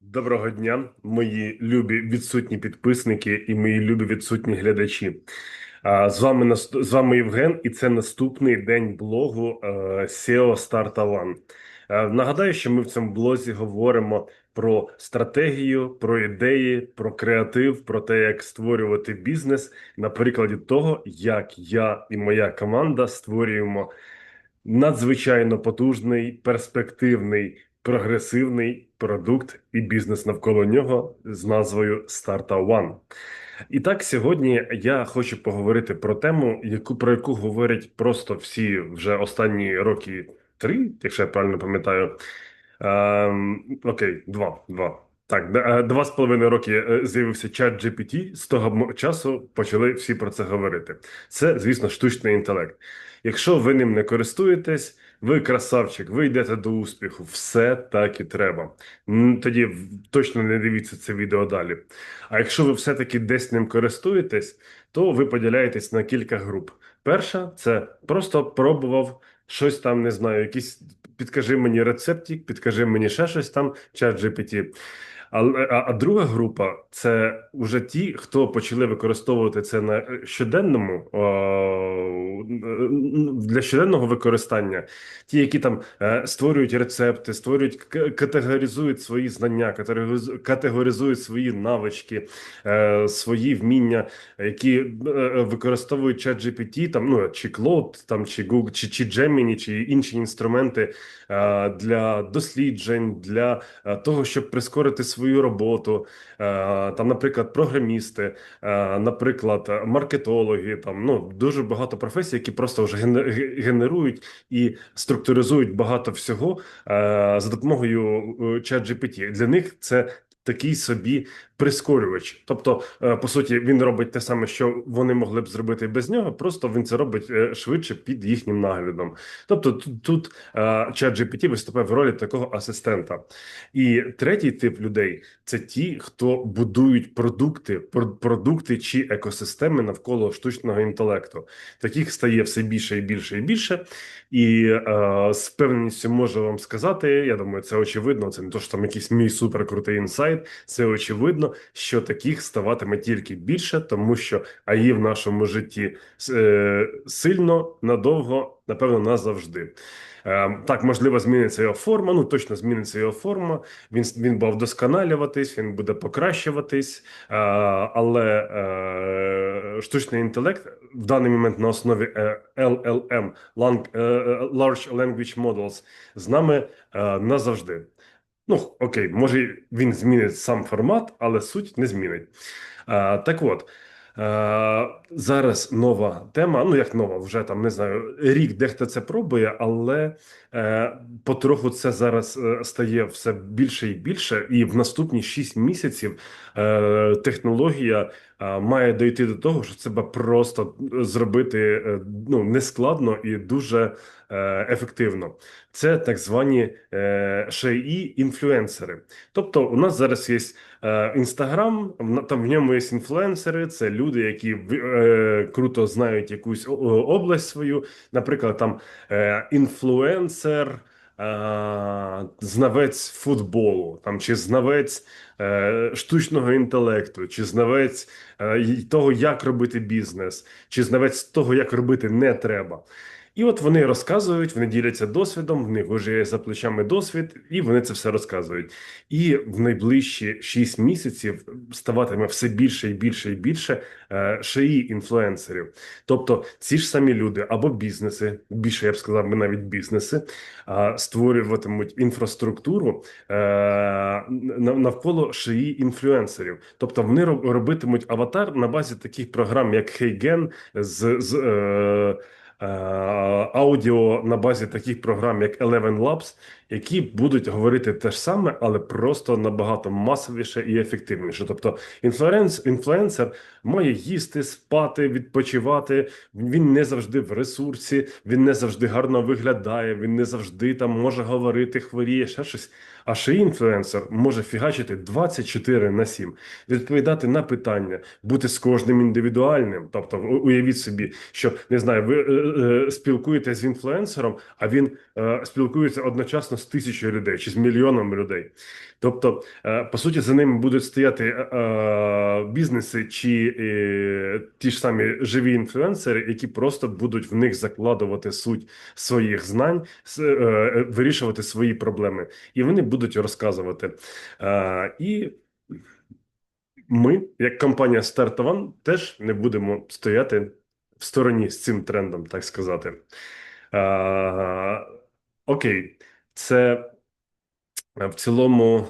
Доброго дня, мої любі відсутні підписники і мої любі відсутні глядачі. З вами з вами Євген, і це наступний день блогу е, SEO Starta One. Е, Нагадаю, що ми в цьому блозі говоримо про стратегію, про ідеї, про креатив, про те, як створювати бізнес на прикладі того, як я і моя команда створюємо надзвичайно потужний, перспективний, прогресивний продукт і бізнес навколо нього з назвою Starta One. І так, сьогодні я хочу поговорити про тему, яку про яку говорять просто всі вже останні роки три, якщо я правильно пам'ятаю. Ем, окей, два, два. Так, е, два з половиною роки е, з'явився чат GPT, з того часу почали всі про це говорити. Це, звісно, штучний інтелект. Якщо ви ним не користуєтесь, ви красавчик, ви йдете до успіху. Все так і треба. Тоді точно не дивіться це відео далі. А якщо ви все-таки десь ним користуєтесь, то ви поділяєтесь на кілька груп. Перша це просто пробував щось там, не знаю, якісь підкажи мені рецептик, підкажи мені ще щось там, чат GPT. Але а, а друга група це вже ті, хто почали використовувати це на е, щоденному о, для щоденного використання. Ті, які там е, створюють рецепти, створюють категоризують свої знання, категоризу- категоризують свої навички, е, свої вміння, які використовують чат GPT, там ну чи Claude, там чи Google, чи, чи Gemini, чи інші інструменти для досліджень, для того, щоб прискорити свою роботу. Е, Там, наприклад, програмісти, е, наприклад, маркетологи, там ну дуже багато професій, які просто вже генерують і структуризують багато всього е, за допомогою чат. Для них це такий собі прискорювач. Тобто, е, по суті, він робить те саме, що вони могли б зробити без нього. Просто він це робить е, швидше під їхнім наглядом. Тобто, тут, тут е, чат виступає в ролі такого асистента. І третій тип людей це ті, хто будують продукти, продукти чи екосистеми навколо штучного інтелекту. Таких стає все більше і більше і більше. І е, з певністю можу вам сказати, я думаю, це очевидно. Це не то, що там якийсь мій суперкрутий інсайт. Це очевидно, що таких ставатиме тільки більше, тому що АІ в нашому житті е, сильно, надовго, напевно, назавжди. Е, Так, можливо, зміниться його форма. Ну точно зміниться його форма. Він він буде вдосконалюватись, він буде покращуватись, е, але е, штучний інтелект в даний момент на основі е, LLM, е, е, Large Language Models, з нами е, назавжди. Ну, окей, може він змінить сам формат, але суть не змінить. Е, так от. Е, зараз нова тема. Ну як нова, вже там не знаю, рік дехто це пробує, але е, потроху це зараз е, стає все більше і більше. І в наступні 6 місяців е, технологія е, має дойти до того, що це просто зробити ну нескладно і дуже ефективно. Це так звані шиї інфлюенсери. Тобто, у нас зараз є Інстаграм, там в ньому є інфлюенсери, це люди, які е, круто знають якусь область свою. Наприклад, там е, інфлюенсер, е, знавець футболу, там чи знавець е, штучного інтелекту, чи знавець е, того, як робити бізнес, чи знавець того, як робити не треба. І от вони розказують, вони діляться досвідом, в них вже є за плечами досвід, і вони це все розказують. І в найближчі 6 місяців ставатиме все більше і більше і більше е, шиї інфлюенсерів. Тобто ці ж самі люди або бізнеси, більше я б сказав, би навіть бізнеси, створюватимуть інфраструктуру е, навколо шиї інфлюенсерів. Тобто вони роб- робитимуть аватар на базі таких програм, як Heygen, з. з е, аудіо на базі таких програм, як Eleven Labs, які будуть говорити те ж саме, але просто набагато масовіше і ефективніше. Тобто, інфлюенс, інфлюенсер має їсти, спати, відпочивати. Він не завжди в ресурсі, він не завжди гарно виглядає, він не завжди там може говорити, хворіє, ще щось. А ще інфлюенсер може фігачити 24 на 7, відповідати на питання, бути з кожним індивідуальним. Тобто, уявіть собі, що не знаю, ви е, спілкуєтесь з інфлюенсером, а він е, спілкується одночасно з тисячою людей чи з мільйоном людей. Тобто, е, по суті, за ними будуть стояти е, е, бізнеси чи е, ті ж самі живі інфлюенсери, які просто будуть в них закладувати суть своїх знань, е, е, вирішувати свої проблеми, і вони будуть розказувати. Е, І ми, як компанія One, теж не будемо стояти в стороні з цим трендом, так сказати. Е, Окей, це е, в цілому.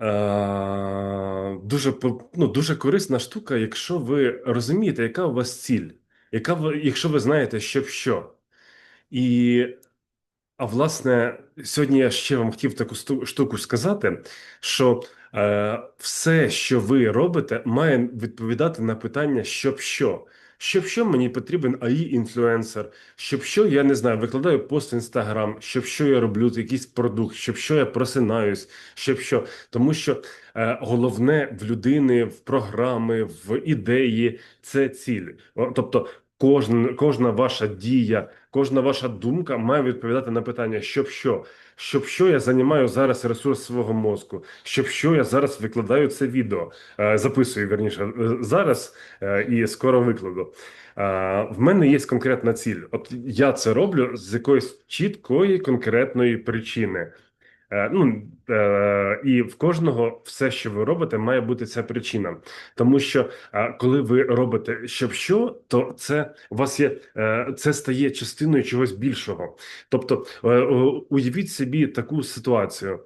Е, дуже ну, дуже корисна штука, якщо ви розумієте, яка у вас ціль, яка ви, якщо ви знаєте, що що. І, а власне, сьогодні я ще вам хотів таку штуку сказати, що е, все, що ви робите, має відповідати на питання, щоб що. Щоб що мені потрібен AI-інфлюенсер, щоб що я не знаю, викладаю пост в Інстаграм, щоб що я роблю якийсь продукт, щоб що я просинаюсь, щоб що. Тому що е, головне в людини, в програми, в ідеї це ціль. Тобто, кожна, кожна ваша дія, кожна ваша думка має відповідати на питання, щоб що. Щоб що я займаю зараз ресурс свого мозку, щоб що я зараз викладаю це відео, е, записую вірніше е, зараз е, і скоро викладу. В мене є конкретна ціль. От я це роблю з якоїсь чіткої конкретної причини. Е, Ну, е, і в кожного все, що ви робите, має бути ця причина. Тому що е, коли ви робите щоб що, то це у вас є це стає частиною чогось більшого. Тобто, уявіть собі таку ситуацію.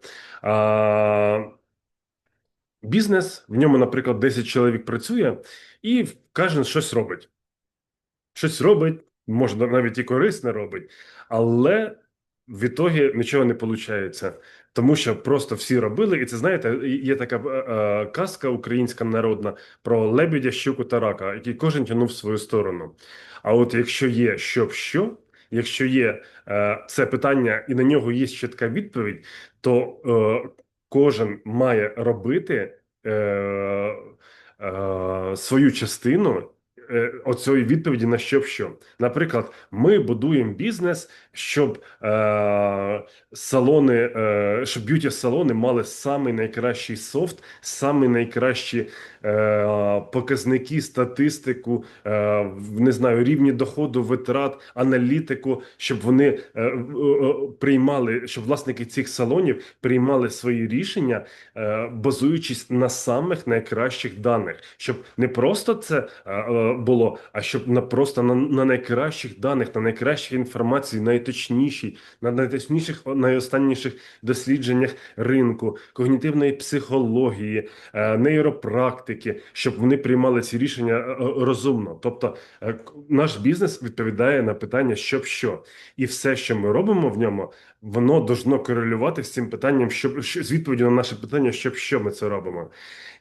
Бізнес, в ньому, наприклад, 10 чоловік працює, і кожен щось робить щось робить, може навіть і корисне робить, але в ітогі нічого не виходить. Тому що просто всі робили, і це знаєте, є така е, е, казка українська народна про лебедя, щуку та рака, який кожен тягнув в свою сторону. А от якщо є щоб що, якщо є е, це питання, і на нього є чітка відповідь, то е, кожен має робити е, е, свою частину оцієї відповіді на що б що. Наприклад, ми будуємо бізнес, щоб е, салони, е, щоб б'юті-салони мали самий найкращий софт, самі найкращі е, показники, статистику, е, не знаю, рівні доходу, витрат, аналітику, щоб вони е, е, приймали, щоб власники цих салонів приймали свої рішення, е, базуючись на самих найкращих даних, щоб не просто це е, е, було, а щоб на просто на, на найкращих даних, на найкращій інформації, найточнішій, на найточніших, найостанніших дослідженнях ринку, когнітивної психології, е, нейропрактики, щоб вони приймали ці рішення е, е, розумно. Тобто, наш бізнес відповідає на питання, щоб що, і все, що ми робимо в ньому, воно должно корелювати з цим питанням, щоб з відповіддю на наше питання, щоб що ми це робимо.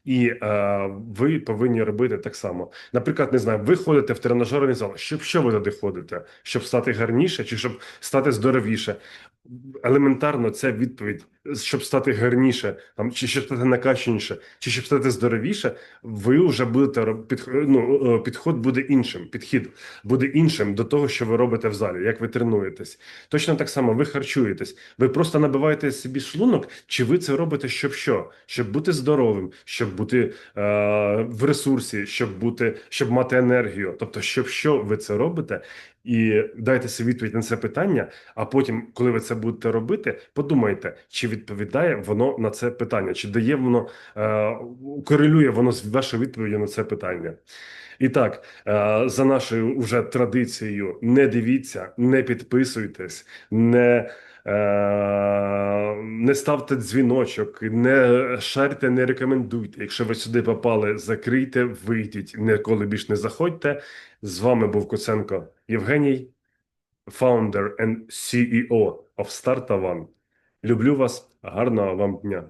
І е, ви повинні робити так само. Наприклад, не знаю, ви ходите в тренажерний зал. Щоб що ви туди ходите? Щоб стати гарніше чи щоб стати здоровіше? Елементарно, це відповідь, щоб стати гарніше, там чи щоб стати накачаніше, чи щоб стати здоровіше, ви вже будете під, ну, е, підход буде іншим. Підхід буде іншим до того, що ви робите в залі, як ви тренуєтесь. Точно так само ви харчуєтесь. Ви просто набиваєте собі шлунок, чи ви це робите, щоб що? Щоб бути здоровим, щоб бути е, в ресурсі, щоб бути, щоб мати енергію. Тобто, щоб що ви це робите, і дайте собі відповідь на це питання. А потім, коли ви це будете робити, подумайте, чи відповідає воно на це питання, чи дає воно е, корелює воно з вашою відповіддю на це питання. І так, е, за нашою уже традицією, не дивіться, не підписуйтесь, не, е, не ставте дзвіночок, не шарте, не рекомендуйте. Якщо ви сюди попали, закрийте, вийдіть, ніколи більш не заходьте. З вами був Куценко Євгеній, founder and CEO of Starta Люблю вас, гарного вам дня.